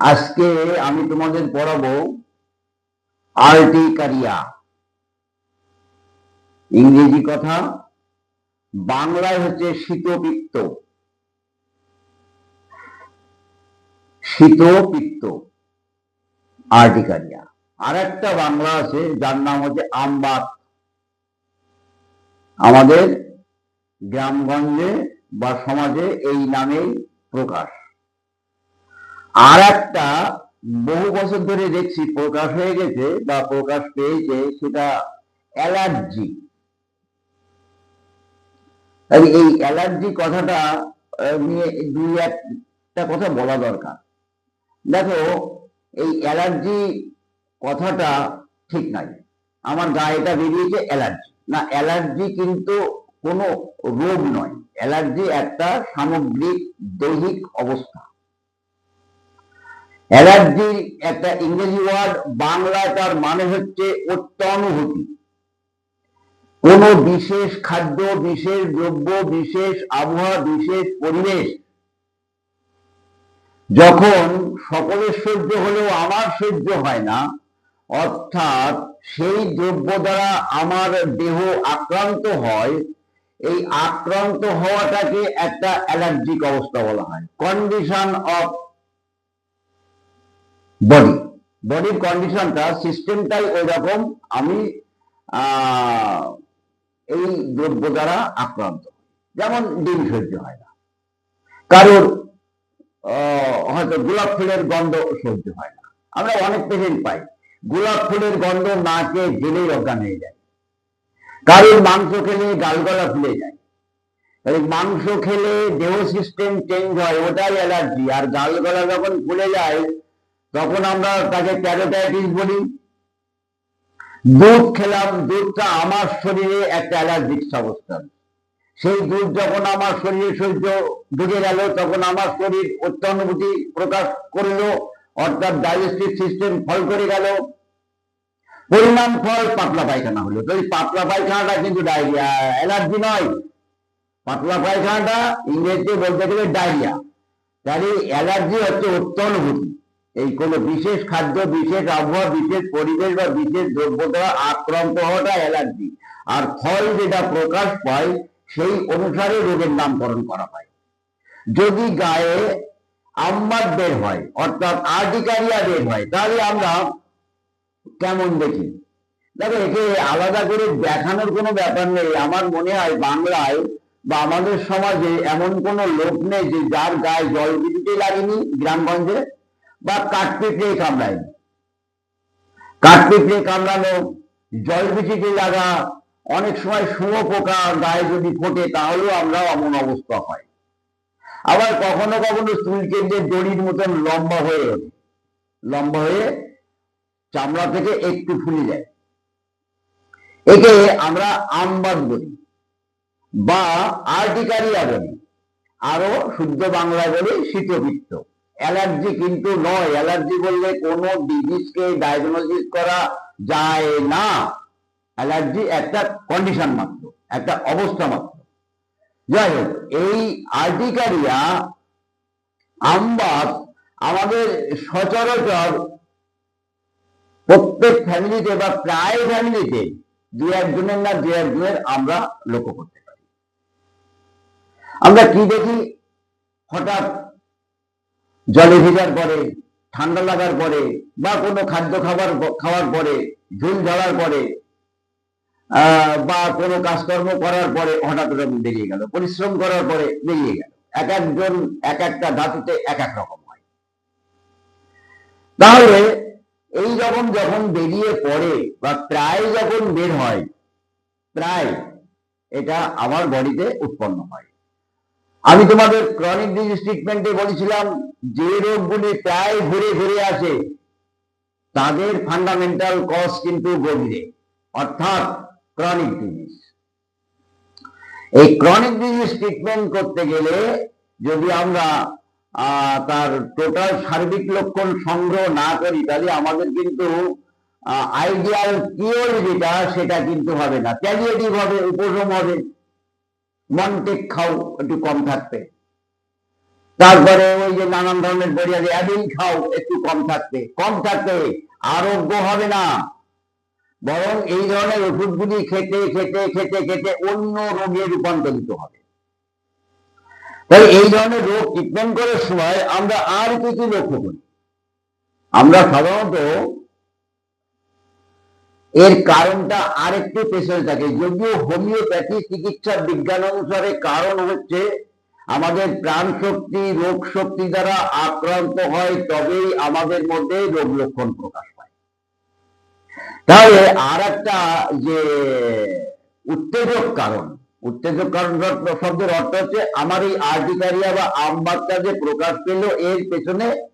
আজকে আমি তোমাদের পড়াবো আর্টিকারিয়া ইংরেজি কথা, বাংলায় হচ্ছে শীতপিত্ত। শীতপিত্ত আর্টিকারিয়া আর একটা বাংলা আছে, যার নাম হচ্ছে আমবাত। আমাদের গ্রামগঞ্জে বা সমাজে এই নামেই প্রকাশ। আর একটা বহু বছর ধরে দেখছি প্রকাশ হয়ে গেছে বা প্রকাশ পেয়েছে, সেটা অ্যালার্জি। এই অ্যালার্জি কথাটা নিয়ে দুই একটা কথা বলা দরকার। দেখো, এই অ্যালার্জি কথাটা ঠিক নাই। আমার গায়েটা বেরিয়েছে অ্যালার্জি। না, অ্যালার্জি কিন্তু কোনো রোগ নয়। অ্যালার্জি একটা সামগ্রিক দৈহিক অবস্থা। অ্যালার্জির একটা ইংরেজি ওয়ার্ড, বাংলায় তার মানে হচ্ছে অত্যানুভূতি। কোন বিশেষ খাদ্য, বিশেষ দ্রব্য, বিশেষ আবহাওয়া, বিশেষ পরিবেশ, যখন সকলের সহ্য হলেও আমার সহ্য হয় না, অর্থাৎ সেই দ্রব্য দ্বারা আমার দেহ আক্রান্ত হয়, এই আক্রান্ত হওয়াটাকে একটা অ্যালার্জিক অবস্থা বলা হয়। কন্ডিশন অফ বডি বডির কন্ডিশনটা সিস্টেমটাই ওই রকম আমি এই দ্রব্য দ্বারা আক্রান্ত। যেমন ডিম সহ্য হয় না। কারোর হয়তো গোলাপ ফুলের গন্ধ সহ্য হয় না। আমরা অনেক পেশেন্ট পাই। গোলাপ ফুলের গন্ধ নাকে গেলেই অজ্ঞান হয়ে যায়। কারোর মাংস খেলে গালগলা ফুলে যায়। মাংস খেলে দেহ সিস্টেম চেঞ্জ হয়, ওটাই অ্যালার্জি আর গালগলা যখন ফুলে যায় তখন আমরা তাকে প্যারোটাইটিস বলি। দুধ খেলাম, দুধটা আমার শরীরে একটা অ্যালার্জিক সাবস্টান্স সেই দুধ যখন আমার শরীরে সহ্য ঢুকে গেল, তখন আমার শরীর অত্যানুভূতি প্রকাশ করল, অর্থাৎ ডাইজেস্টিভ সিস্টেম ফল করে গেল। পরিণাম ফল পাতলা পায়খানা হলো। তো এই পাতলা পায়খানাটা কিন্তু ডায়রিয়া অ্যালার্জি নয়। পাতলা পায়খানাটা ইংরেজিতে বলতে গেলে ডায়রিয়া তাহলে অ্যালার্জি হচ্ছে অত্যানুভূতি। এই কোনো বিশেষ খাদ্য, বিশেষ আবহাওয়া, বিশেষ পরিবেশ বা বিশেষ দ্রব্য দ্বারা আক্রান্ত হওয়াটা অ্যালার্জি আর ফল যেটা প্রকাশ পায়, সেই অনুসারে রোগের নামকরণ করা হয়। যদি গায়ে আম্মার বের হয়, অর্থাৎ আর্টিকারিয়া বের হয়, তাহলে আমরা কেমন দেখি? দেখো, একে আলাদা করে দেখানোর কোনো ব্যাপার নেই। আমার মনে হয় বাংলায় বা আমাদের সমাজে এমন কোনো লোক নেই যে যার গায়ে জল বিদ্যুৎই লাগেনি গ্রামগঞ্জে। বা কাঠপিঁপড়ে কামড়ায়নি কাঠপিঁপড়ে কামড়ানো জল বিচিতে লাগা, অনেক সময় শুঁয়োপোকা গায়ে যদি ফোটে, তাহলেও আমরা এমন অবস্থা হয়। আবার কখনো কখনো চুল কেন্দ্রে দড়ির মতন লম্বা হয়ে ওঠে। লম্বা হয়ে চামড়া থেকে একটু ফুলে যায়। একে আমরা আমবাদ বলি বা আর্টিকারিয়া বলি আরও শুদ্ধ বাংলা বলি শীতপিত্ত অ্যালার্জি কিন্তু নয়। অ্যালার্জি বললে কোনো ডিজিজকে ডায়াগনোসিস করা যায় না। অ্যালার্জি একটা কন্ডিশন মাত্র, একটা অবস্থা মাত্র। যাই হোক, এই আর্টিকারিয়া, আমবাস আমাদের সচরাচর প্রত্যেক ফ্যামিলিতে বা প্রায় ফ্যামিলিতে দু একজনের না দু একজনের আমরা লক্ষ্য করতে পারি। আমরা কি দেখি? হঠাৎ জলে ভেজার পরে, ঠান্ডা লাগার পরে, বা কোনো খাদ্য খাবার খাওয়ার পরে, ঝুল ঝাড়ার পরে বা কোনো কাজকর্ম করার পরে হঠাৎ ওরকম বেরিয়ে গেল। পরিশ্রম করার পরে বেরিয়ে গেল। এক একজন, এক একটা ধাতুতে এক এক রকম হয়। তাহলে এই রকম যখন বেরিয়ে পড়ে, বা প্রায় যখন বের হয়, প্রায় এটা আমার বডিতে উৎপন্ন হয়। আমি তোমাদের ক্রনিক ডিজিজ ট্রিটমেন্টে বলেছিলাম, যে রোগগুলি প্রায় ঘুরে ঘুরে আসে, তাদের ফান্ডামেন্টাল কজ কিন্তু গভীরে, অর্থাৎ ক্রনিক ডিজিজ এই ক্রনিক ডিজিজ ট্রিটমেন্ট করতে গেলে যদি আমরা তার টোটাল সার্বিক লক্ষণ সংগ্রহ না করি, তাহলে আমাদের কিন্তু আইডিয়াল কিওর যেটা, সেটা কিন্তু হবে না। প্যালিয়েটিভ হবে, উপশম হবে। মনটেক খাও, একটু কম থাকবে। তারপরে ওই যে নানান ধরনের বড়ি আছে অ্যাডিল খাও, একটু কম থাকতে কম থাকতে আরোগ্য হবে না। বরং এই ধরনের ওষুধগুলি খেতে খেতে খেতে খেতে অন্য রোগে রূপান্তরিত হবে। তাই এই ধরনের রোগ ট্রিটমেন্ট করার সময় আমরা আর কি কি লক্ষ্য করি? আমরা সাধারণত এর কারণটা আরেকটু পেছনে থাকে। যদিও হোমিওপ্যাথি চিকিৎসা বিজ্ঞান অনুসারে কারণ হচ্ছে, আমাদের প্রাণ শক্তি, রোগ শক্তি দ্বারা আক্রান্ত হয়, তবেই আমাদের মধ্যে রোগ লক্ষণ প্রকাশ পায়। তাহলে আর একটা যে উত্তেজক কারণ উত্তেজক কারণ শব্দ- শব্দের অর্থ হচ্ছে, আমার এই আর্টিকারিয়া বা আমবাতটা যে প্রকাশ পেল, এর পেছনে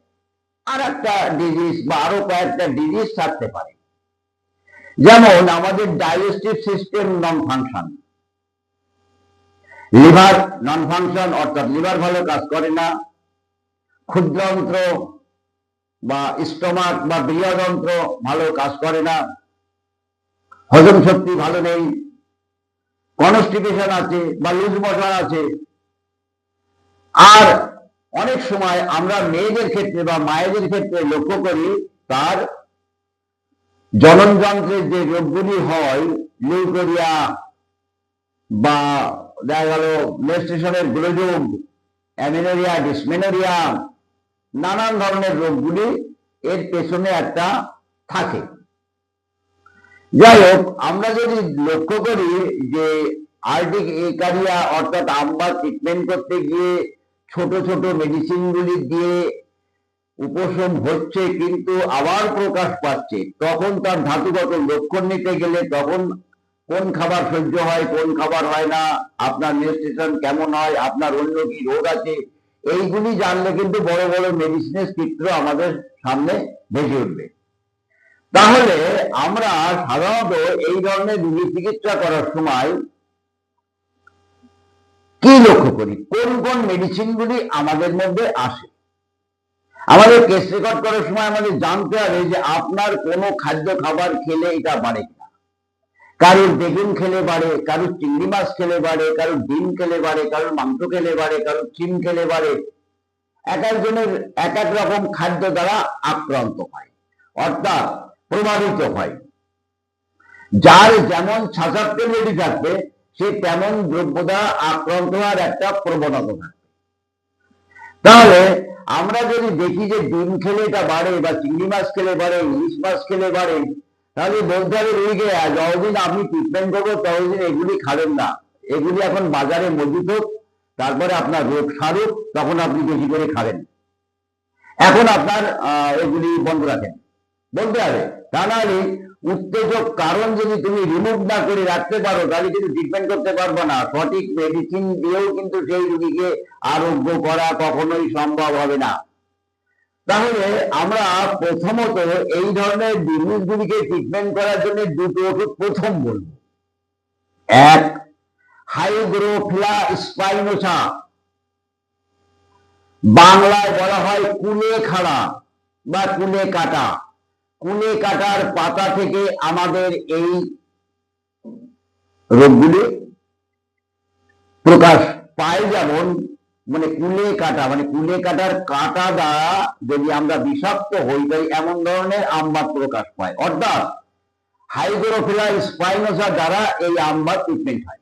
আর একটা ডিজিজ বা আরও কয়েকটা ডিজিজ থাকতে পারে। যেমন আমাদের digestive system non function liver non function অর্থাৎ লিভার ভালো কাজ করে না। ক্ষুদ্রযন্ত্র বা স্টোমাক বা বৃহযন্ত্র ভালো কাজ করে না। হজম শক্তি ভালো নেই। কনস্টিপেশন আছে বা লুজ মোশন আছে। আর অনেক সময় আমরা মেয়েদের ক্ষেত্রে বা মায়েদের ক্ষেত্রে লক্ষ্য করি, তার জননযন্ত্রের যে রোগগুলি হয়, লিউকোরিয়া বা দেখা গেল মেস্টেশনের গ্লোযোগ অ্যামিনোরিয়া, ডিসমেনোরিয়া, নানান ধরনের রোগগুলি এর পেছনে একটা থাকে। যাই হোক আমরা যদি লক্ষ্য করি যে আর্টিক একারিয়া অর্থাৎ আমরা ট্রিটমেন্ট করতে গিয়ে ছোট ছোট মেডিসিন গুলি দিয়ে উপশম হচ্ছে কিন্তু আবার প্রকাশ পাচ্ছে। তখন তার ধাতুগত লক্ষণ নিতে গেলে তখন কোন খাবার সহ্য হয়, কোন খাবার হয় না, আপনার নিউট্রিশন কেমন হয়, আপনার অন্য কি রোগ আছে, এইগুলি জানলে কিন্তু বড় বড় মেডিসিনের চিত্র আমাদের সামনে ভেসে উঠবে। তাহলে আমরা সাধারণত এই ধরনের রোগী চিকিৎসা করার সময় কি লক্ষ্য করি? কোন কোন মেডিসিনগুলি আমাদের মধ্যে আসে? আমাদের কেস রেকর্ড করার সময় আমাদের জানতে হবে যে আপনার কোনো খাদ্য খাবার খেলে এটা বাড়ে কিনা। কারোর বেগুন খেলে বাড়ে, কারোর চিংড়ি মাছ খেলে বাড়ে, কারোর ডিম খেলে বাড়ে, কারোর মাংস খেলে বাড়ে, কারোর চিম খেলে বাড়ে। এক একজনের এক এক রকম খাদ্য দ্বারা আক্রান্ত হয়, অর্থাৎ প্রভাবিত হয়। যার যেমন সাসাপ্টেবিলিটি থাকবে, সে তেমন দ্রব্য দ্বারা আক্রান্ত হওয়ার একটা প্রবণতা থাকবে। তাহলে আমরা যদি দেখি যে ডিম খেলে এটা বাড়ে বা চিংড়ি মাছ খেলে বাড়ে ইলিশ মাছ খেলে বাড়ে তাহলে বলতে হবে রুগীকে যতদিন আপনি ট্রিটমেন্ট করব ততদিন এগুলি খাবেন না। এগুলি এখন বাজারে মজুত হোক তারপরে আপনার রোগ সারুক তখন আপনি বেশি করে খাবেন। এখন আপনার আহ, এগুলি বন্ধ রাখেন। বলতে হবে তা নাহলে উত্তেজক কারণ যদি তুমি রিমুভ না করে রাখতে পারো, তাহলে কিন্তু ট্রিটমেন্ট করতে পারব না। সঠিক মেডিসিন দিয়েও কিন্তু সেই রোগীকে আরোগ্য করা কখনোই সম্ভব হবে না। তাহলে আমরা প্রথমত এই ধরনের জিনিসগুলিকে ট্রিটমেন্ট করার জন্য দুটো ওষুধ প্রথম বলব। এক, হাইগ্রোফিলা স্পাইনোসা। বাংলায় বলা হয় কুলে খাড়া বা কুলে কাটা কুলে কাটার পাতা থেকে আমাদের এই রোগগুলি প্রকাশ পায় যেমন মানে কুলে কাটা মানে কুলে কাটার কাটা দ্বারা যদি আমরা বিষাক্ত হই তাই এমন ধরনের আমবাদ প্রকাশ পায়। অর্থাৎ হাইড্রোফিলা স্পাইনোসা দ্বারা এই আমবাদ ট্রিটমেন্ট হয়।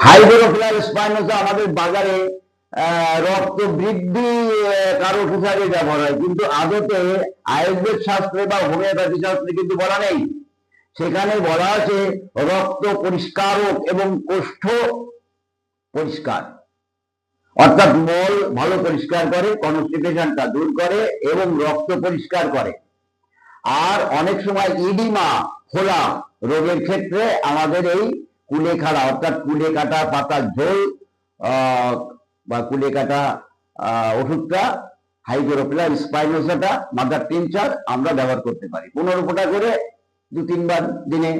হাইড্রোফিলা স্পাইনোসা আমাদের বাজারে রক্ত বৃদ্ধি কারক হিসাবে ব্যবহার হয়। কিন্তু আদতে আয়ুর্বেদ শাস্ত্রে বা হোমিওপ্যাথি শাস্ত্রে কিন্তু বলা নেই। সেখানে বলা আছে, রক্ত পরিষ্কারক এবং কোষ্ঠ পরিষ্কার। অর্থাৎ মল ভালো পরিষ্কার করে, কনস্টিপেশনটা দূর করে এবং রক্ত পরিষ্কার করে। আর অনেক সময় ইডিমা খোলা রোগের ক্ষেত্রে আমাদের এই কুলে খাড়া অর্থাৎ কুলে কাটা পাতার ঝোল বা কুলে কাটা ওষুধটা হাইড্রোপিলা স্পাইনোসাটা মাদার টিনচার আমরা ব্যবহার করতে পারি। পনেরো ফোঁটা করে দু, তিনবার দিনে।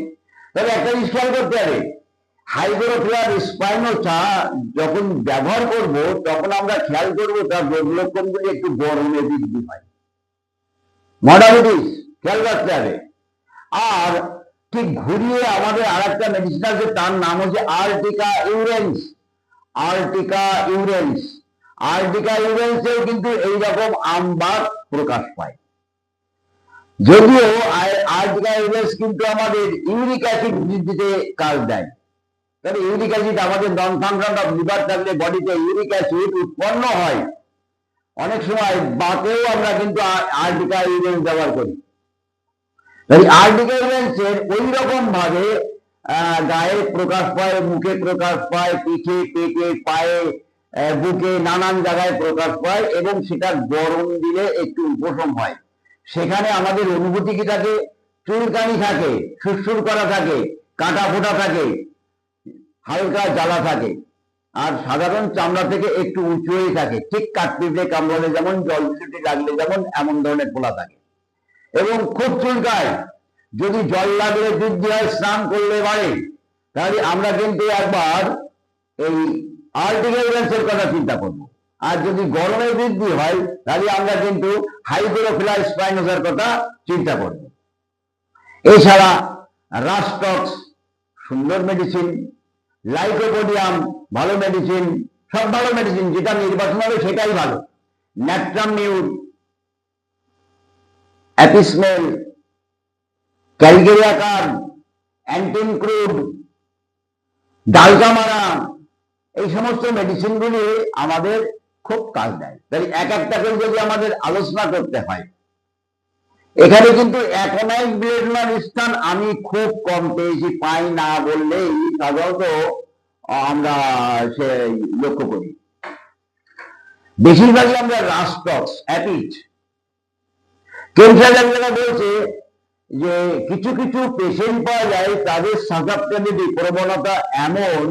তবে একটা জিনিস খেয়াল করতে হবে হাইড্রোফিলার স্পাইনোসা যখন ব্যবহার করব, তখন আমরা খেয়াল করব তার রোগ লক্ষণগুলি একটু গরমে বৃদ্ধি হয়। মডালিটিস খেয়াল রাখতে হবে। আর ঠিক ঘুরিয়ে আমাদের আর একটা মেডিসিন আছে তার নাম হচ্ছে আর্টিকা ইউরেন্স। আর্টিকা ইউরেন্স। আর্টিকা ইউরেন্সেও কিন্তু এইরকম আমবার প্রকাশ পায়। যদিও আর্টিকা ইউরেন্স কিন্তু আমাদের ইউরিক অ্যাসিড বৃদ্ধিতে কাজ দেয়। তাহলে ইউরিক অ্যাসিড আমাদের নন ফাংশন অফ লিভার থাকলে বডিতে ইউরিক অ্যাসিড উৎপন্ন হয়। অনেক সময় বাতেও আমরা কিন্তু আর্টিকা ইউরেন্স ব্যবহার করি। আর্টিকা ইউরেন্সের ওই রকম ভাবে গায়ে প্রকাশ পায়, মুখে প্রকাশ পায়, পিঠে, পেটে, পায়ে বুকে নানান জায়গায় প্রকাশ পায় এবং সেটা গরম দিলে একটু উপশম হয়। সেখানে আমাদের অনুভূতি কি থাকে? চুলকানি থাকে, সুরসুর করা থাকে, কাটা ফোটা থাকে, হালকা জ্বালা থাকে। আর সাধারণ চামড়া থেকে একটু উঁচু হয়ে থাকে, ঠিক কাঠপিঁপড়ে কামড়ালে যেমন জল ছুটে লাগলে যেমন এমন ধরনের ফোলা থাকে। এবং খুব চুলকায় যদি জল লাগলে বৃদ্ধি হয় স্নান করলে বাড়ে। তাহলে আমরা কিন্তু একবার এই আর্টিকেলেন্সের কথা চিন্তা করব। আর যদি গরমে বৃদ্ধি হয়, তাহলে আমরা কিন্তু হাইড্রোফিলার স্পাইনোসের কথা চিন্তা করব। এছাড়া রাস্টক্স সুন্দর মেডিসিন লাইকোপোডিয়াম, ভালো মেডিসিন সব ভালো মেডিসিন যেটা নির্বাচন হবে সেটাই ভালো। Natrum mur apis mel calcarea carb antim crud, dulcamara, এই সমস্ত মেডিসিনগুলি আমাদের খুব কাজ দেয়। তাই এক একটা করে যদি আমাদের আলোচনা করতে হয়, এখানে কিন্তু একনাইক ব্লেডনার স্থান আমি খুব কম পেয়েছি, পাই না বললেই সাধারণত আমরা সে লক্ষ্য করি। বেশিরভাগই আমরা রাস্টক্স অ্যাপিট জায়গা বলছে যে কিছু কিছু পেশেন্ট পাওয়া যায়, তাদের সাসাপ্টেবিলিটি প্রবণতা এমন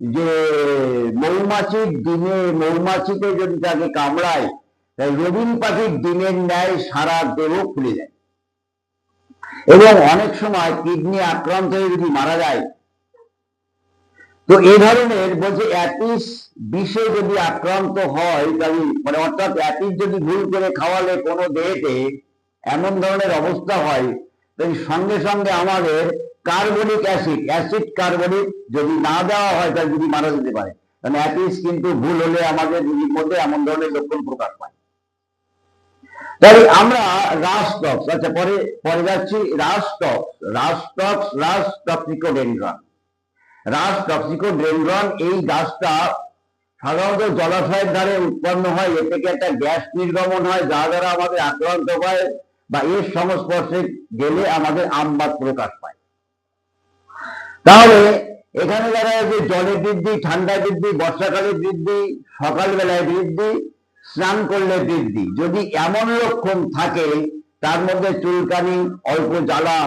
যে মৌমাছির দিনে মৌমাছিতে যদি তাকে কামড়ায়, তাই রবিন পাখির দিনের ন্যায় সারা দেহ খুলে যায়। এবং অনেক সময় কিডনি আক্রান্ত হয়ে যদি মারা যায়, তো এই ধরনের বলছে অ্যাপিস বিষে যদি আক্রান্ত হয়, তাহলে মানে অর্থাৎ অ্যাপিস যদি ভুল করে খাওয়ালে কোনো দেহেতে এমন ধরনের অবস্থা হয় তাহলে সঙ্গে সঙ্গে আমাদের কার্বনিক অ্যাসিড অ্যাসিড কার্বনিক যদি না দেওয়া হয়, তাহলে যদি মারা যেতে পারে। কারণ অ্যাপিস কিন্তু ভুল হলে আমাদের রোগীর মধ্যে এমন ধরনের লক্ষণ প্রকাশ পায়। তাই আমরা রাস্টক্স আচ্ছা পরে পরে যাচ্ছি রাস্টক্স রাস্টক্স রাস টক্সিকোডেন্ড্রন রাস টক্সিকোডেন্ড্রন এই গাছটা সাধারণত জলাশয়ের ধারে উৎপন্ন হয় এ থেকে একটা গ্যাস নির্গমন হয় যা দ্বারা আমাদের আক্রান্ত হয় বা এর সংস্পর্শে গেলে আমাদের আমবাদ প্রকাশ পায়। তাহলে এখানে দেখা যাচ্ছে জলে বৃদ্ধি ঠান্ডা বৃদ্ধি বর্ষাকালে বৃদ্ধি, সকালবেলায় বৃদ্ধি, স্নান করলে বৃদ্ধি। যদি এমন লক্ষণ থাকে, তার মধ্যে চুলকানি, অল্প জ্বালা,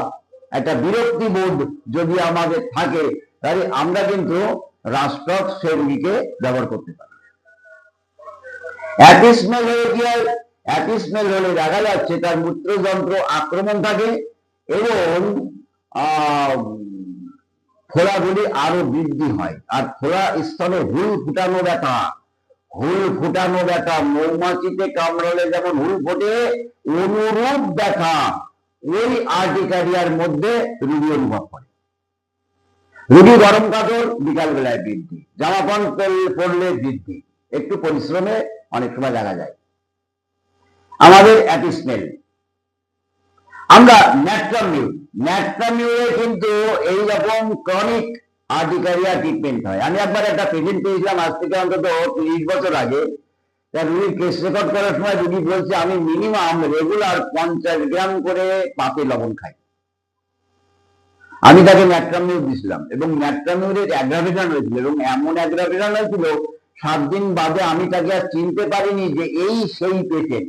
একটা বিরক্তি বোধ যদি আমাদের থাকে, তাহলে আমরা কিন্তু রাষ্ট্রক ব্যবহার করতে পারি। অ্যাপিসমেল হলে কি হয় অ্যাপিসমেল হলে দেখা যাচ্ছে তার মূত্রযন্ত্র আক্রমণ থাকে এবং আহ, ফোড়াগুলি আরও বৃদ্ধি হয়। আর ফোড়া স্তনে হুল ফুটানো ব্যথা। হুল ফুটানো ব্যথা মৌমাছিতে কামড়ালে যেমন হুল ফোটে অনুরূপ ব্যথা। ওই আর্টিকারিয়ার মধ্যে রুগী অনুভব করে। রুগী গরম কাপড় বিকালবেলায় বৃদ্ধি। জামা প্যান্ট পরলে বৃদ্ধি। একটু পরিশ্রমে অনেক সময় দেখা যায়। আমাদের অ্যাটিসমেল আমরা ন্যাট্রামিউর ন্যাট্রামিউরে কিন্তু এইরকম ক্রনিক আর্টিকারিয়া ট্রিটমেন্ট হয়। আমি একবার একটা পেশেন্ট পেয়েছিলাম, আজ থেকে অন্তত তিরিশ বছর আগে। তা রুগীর কেস রেকর্ড করার সময় রুগী বলছে, আমি মিনিমাম রেগুলার পঞ্চাশ গ্রাম করে পাতে লবণ খাই। আমি তাকে ন্যাট্রামিউর দিছিলাম এবং ন্যাট্রামিউরের অ্যাগ্রাভেশন হয়েছিল এবং এমন অ্যাগ্রাভেশন হয়েছিল, সাত দিন বাদে আমি তাকে আর চিনতে পারিনি যে এই সেই পেশেন্ট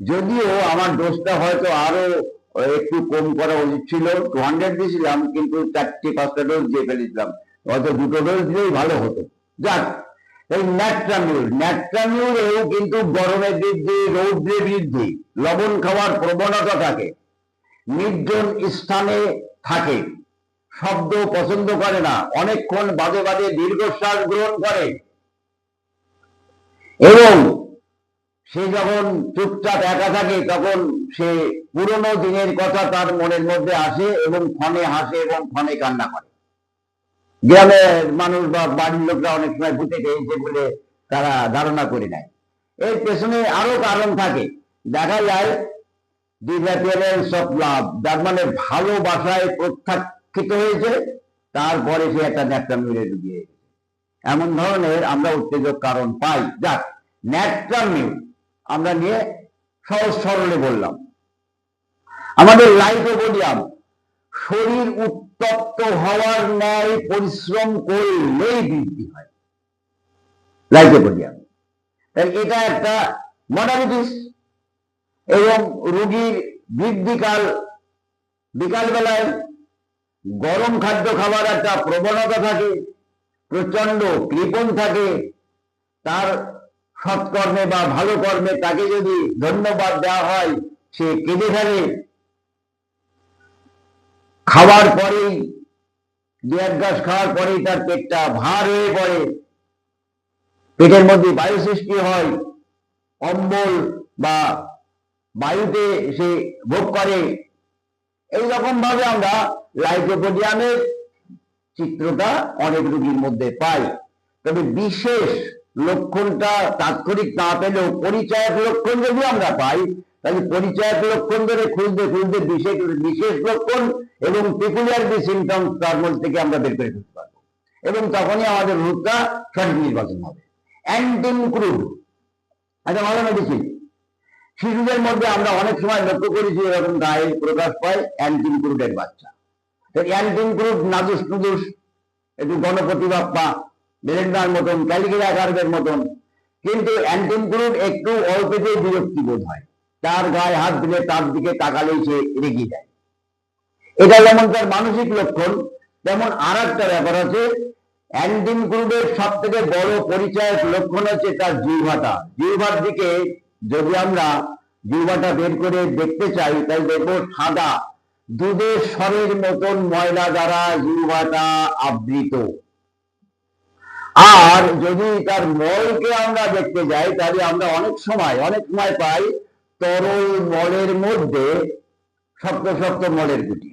যদিও আমার ডোজটা হয়তো আরও একটু কম করা উচিত ছিল। টু হান্ড্রেড দিয়েছিলাম, কিন্তু চারটে, পাঁচটা ডোজ দিয়ে ফেলেছিলাম। হয়তো দুটো ডোজ দিলেই ভালো হতো। যাক, এই ন্যাট্রামিউর ন্যাট্রামিউরেও কিন্তু গরমে বৃদ্ধি রৌদ্রে বৃদ্ধি, লবণ খাওয়ার প্রবণতা থাকে, নির্জন স্থানে থাকে, শব্দ পছন্দ করে না, অনেকক্ষণ বাদে বাদে দীর্ঘশ্বাস গ্রহণ করে। এবং সে যখন চুপচাপ একা থাকে, তখন সে পুরনো দিনের কথা তার মনের মধ্যে আসে এবং ক্ষণে হাসে এবং ক্ষণে কান্না করে। গ্রামের মানুষ বা বাড়ির লোকরা অনেক সময় ভূতে পেয়েছে বলে তারা ধারণা করে নেয়। এর পেছনে আরও কারণ থাকে। দেখা যায় ডিসঅ্যাপিয়ারেন্স অফ লাভ, যার মানে ভালোবাসায় প্রত্যাখ্যিত হয়েছে, তারপরে সে একটা ন্যাকটা মিলে ঢুকিয়ে এমন ধরনের আমরা উত্তেজক কারণ পাই। যাক ন্যাকটা মিল আমরা নিয়ে সহজ সরলে বললাম। আমাদের লাইকোপোডিয়াম শরীর উত্তপ্ত হওয়ার ন্যায় পরিশ্রম করলেই বৃদ্ধি হয়। লাইকোপোডিয়াম তাই এটা একটা মডালিটিস এবং রোগীর বৃদ্ধিকাল বিকালবেলায় গরম খাদ্য খাবার একটা প্রবণতা থাকে প্রচণ্ড কৃপণ থাকে, তার সৎকর্মে বা ভালো কর্মে তাকে যদি ধন্যবাদ দেওয়া হয়, সে কেঁদে ফেলে। খাওয়ার পরেই, দু এক গাছ খাওয়ার পরেই তার পেটটা ভার হয়ে পড়ে। পেটের মধ্যে বায়ু সৃষ্টি হয়। অম্বল বা বায়ুতে সে ভোগ করে। এইরকম ভাবে আমরা লাইকোপোডিয়ামের চিত্রটা অনেক রোগীর মধ্যে পাই। তবে বিশেষ লক্ষণটা তাৎক্ষণিক না পেলেও পরিচয়ক লক্ষণ যদি আমরা পাই, তাহলে পরিচয়ক লক্ষণ ধরে খুঁজতে খুঁজতে বিশেষ বিশেষ লক্ষণ এবং পেকুলিয়ারিটি সিমটমস তার মধ্যে থেকে আমরা বের করে ফেলতে পারব। এবং তখনই আমাদের রূপটা সঠিক নির্বাচন হবে। অ্যান্টিন ক্রুড। একটা ভালো মেডিসিন শিশুদের মধ্যে আমরা অনেক সময় লক্ষ্য করেছি এরকম গায়ে প্রকাশ পায় অ্যান্টিন ক্রুডের বাচ্চা। অ্যান্টিন ক্রুড নাদুস নুদুস একটু গণপতি বাপ্পা বেরেন্দার মতন ক্যালিগেরা মতন। কিন্তু অ্যান্টিন ক্রুড একটু অল্পতেই বিরক্তি বোধ হয়। তার গায়ে হাত দিলে তার দিকে তাকালেই সে রেগে যায়। এটা যেমন তার মানসিক লক্ষণ। তেমন আর একটা ব্যাপার আছে, অ্যান্টিন ক্রুডের সব থেকে বড় পরিচয়ের লক্ষণ হচ্ছে তার জিহ্বাটা। জিহ্বার দিকে যদি আমরা জিহ্বাটা বের করে দেখতে চাই, তাই দেখব সাদা, দুধের স্বরের মতন ময়লা দ্বারা জিহ্বাটা আবৃত। আর যদি তার মলকে আমরা দেখতে যাই, তাহলে আমরা অনেক সময় অনেক সময় পাই তরল মলের মধ্যে শক্ত শক্ত মলের গুটি।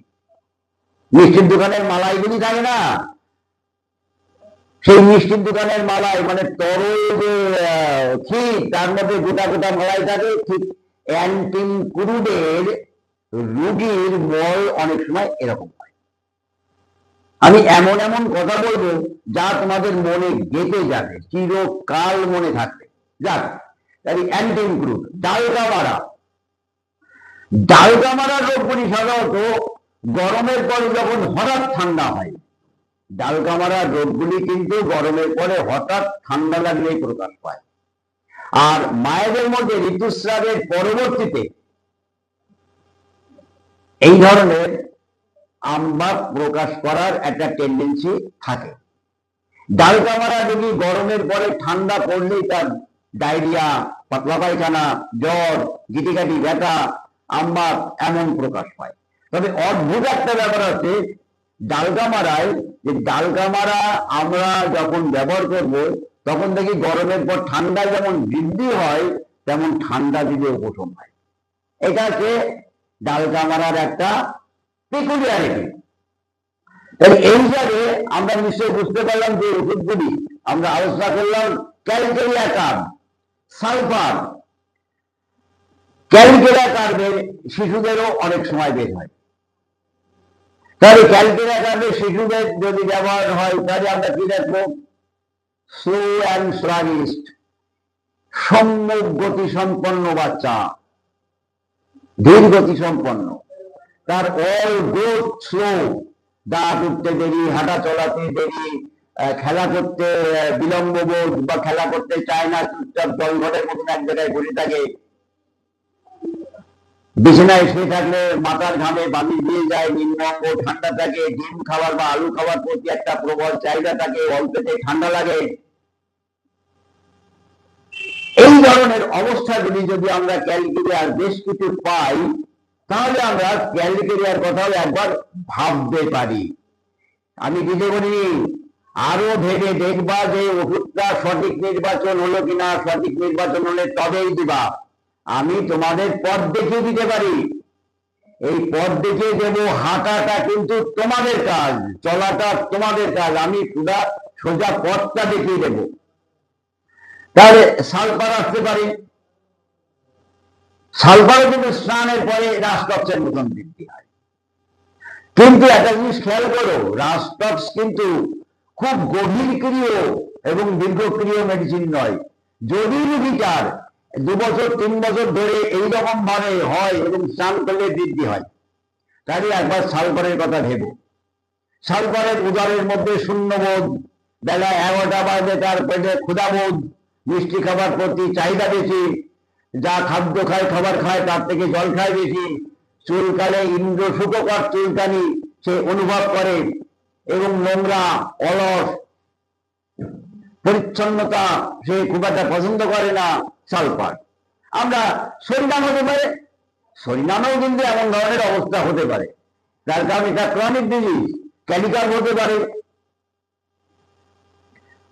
মিষ্টির দোকানের মালাইগুলি থাকে না? সেই মিষ্টির দোকানের মালাই মানে তরল যে ক্ষীর, তার মধ্যে গোটা গোটা মালাই থাকে, ঠিক অ্যান্টিন ক্রুডের রুগীর মল অনেক সময় এরকম আমি এমন এমন কথা বলব যা তোমাদের মনে গেঁথে যাবে, চিরকাল মনে থাকবে। যাক অ্যান্টিন ক্রুড ডালকা মারা ডালকা মারার রোগগুলি সাধারণত গরমের পরে যখন হঠাৎ ঠান্ডা হয় ডালকা মারার রোগগুলি কিন্তু গরমের পরে হঠাৎ ঠান্ডা লাগলেই প্রকাশ পায়। আর মায়েদের মধ্যে ঋতুস্রাবের পরবর্তীতে এই ধরনের আমবাগ প্রকাশ করার একটা টেন্ডেন্সি থাকে। ডাল কামারা রোগী গরমের পরে ঠান্ডা পড়লেই তার ডায়রিয়া, পাতলা পায়খানা, জ্বর গিটিকাটি ব্যথা আমবাগ এমন প্রকাশ পায়। তবে অদ্ভুত একটা ব্যাপার আছে, ডালকামারায় যে ডালকামারা আমরা যখন ব্যবহার করব, তখন দেখি গরমের পর ঠান্ডা যেমন বৃদ্ধি হয়, তেমন ঠান্ডা দিলে উপশম হয়। এটাকে হচ্ছে ডালকামারার একটা পেকুলিয়ারিটি তাহলে এই হিসাবে আমরা নিশ্চয়ই বুঝতে পারলাম যে ওষুধগুলি আমরা আলোচনা করলাম ক্যালকেরিয়া কার্ব সালফার। ক্যালকেরিয়া কার্বের শিশুদেরও অনেক সময় বের হয়। তাহলে ক্যালকেরিয়া কার্ডে শিশুদের যদি ব্যবহার হয়, তাহলে আমরা কি দেখব? স্লো অ্যান্ড স্লাগিস্ট সম্মুখ গতি সম্পন্ন বাচ্চা, ধীর গতি সম্পন্ন তার অল গ্রোথ স্লো দাঁত উঠতে দেরি, হাঁটা চলাতে দেরি খেলা করতে বিলম্ব বোধ বা খেলা করতে চায় না, চুপচাপ জল ঘটের মতন এক জায়গায় বসে থাকে। বিছানায় শুয়ে থাকলে মাথার ঘামে বালি দিয়ে যায় নিম্নাঙ্গ ঠান্ডা থাকে, ডিম খাবার বা আলু খাবার প্রতি একটা প্রবল চাহিদা থাকে অল্পতে ঠান্ডা লাগে। এই ধরনের অবস্থাগুলি যদি আমরা ক্যালকেরিয়ার বেশ কিছু পাই তাহলে আমরা ক্যালকেরিয়ার কথাও একবার ভাবতে পারি। আমি দিতে বলি আরও ভেবে দেখবা যে ওষুধটা সঠিক নির্বাচন হলো কিনা, সঠিক নির্বাচন হলে তবেই দিবা। আমি তোমাদের পথ দেখিয়ে দিতে পারি। এই পথ দেখিয়ে দেবো, হাঁটাটা কিন্তু তোমাদের কাজ, চলাটা তোমাদের কাজ, আমি সুদা সোজা পথটা দেখিয়ে দেবো। তাহলে সালফার আসতে পারে। সালফারও কিন্তু স্নানের পরে রাষ্ট্রপসের মতন বৃদ্ধি হয়। কিন্তু একটা জিনিস খেয়াল করো রাষ্ট্রপস কিন্তু খুব গভীর ক্রিয় এবং দীর্ঘক্রিয় মেডিসিন নয়। যদি রুগীটার দু বছর, তিন বছর ধরে এইরকম ভাবে হয় এবং স্নান করলে বৃদ্ধি হয়, তাহলে একবার সালফারের কথা ভেবো। সালফারের উদারের মধ্যে শূন্যবোধ, বেলা এগারোটা বাজে তার পেটে ক্ষুধাবোধ, মিষ্টি খাবার প্রতি চাহিদা বেশি যা খাদ্য খায়, খাবার খায়, তার থেকে জল খায় বেশি। চুলকালে ইন্দ্র সুখকর চুলকানি সে অনুভব করে এবং নোংরা, অলস, পরিচ্ছন্নতা সে খুব একটা পছন্দ করে না সালফার আমরা শরীরাম হতে পারে শরীরামেও কিন্তু এমন ধরনের অবস্থা হতে পারে। তার কারণ এটা ক্রনিক ডিজিজ ক্যালিকার হতে পারে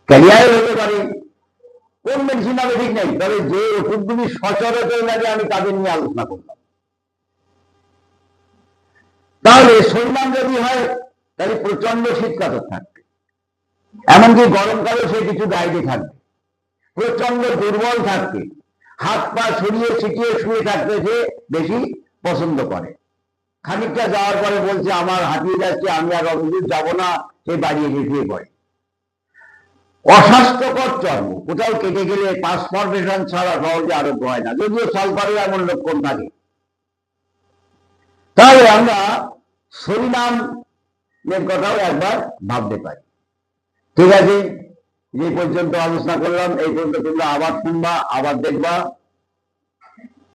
ক্যারিয়ার হতে পারে। কোন মেডিসিন হবে ঠিক নেই। তবে যে ওষুধগুলি সচরাচর লাগে, আমি তাদের নিয়ে আলোচনা করলাম। তাহলে শরীরাম যদি হয়, তাহলে প্রচণ্ড শীতকাতর থাকবে। এমনকি গরমকালে সে কিছু দায়িত্বে থাকবে। প্রচণ্ড দুর্বল থাকবে। হাত পা সরিয়ে ছিটিয়ে শুয়ে থাকতে সে বেশি পছন্দ করে। খানিকটা যাওয়ার পরে বলছে, আমার হাঁটিয়ে যাচ্ছে, আমি আর অতদূর যাব না। সে বাড়িয়ে শুয়ে পড়ে। অস্বাস্থ্যকর চর্ম কোথাও কেটে গেলে পাসপোর্টেশন ছাড়া সহজে আরোগ্য হয় না। যদিও সালফারের এমন লক্ষণ থাকে। তাহলে আমরা সরিনাম এর কথাও একবার ভাবতে পারি। ঠিক আছে? যে পর্যন্ত আলোচনা করলাম। এই পর্যন্ত তোমরা আবার শুনবা, আবার দেখবা।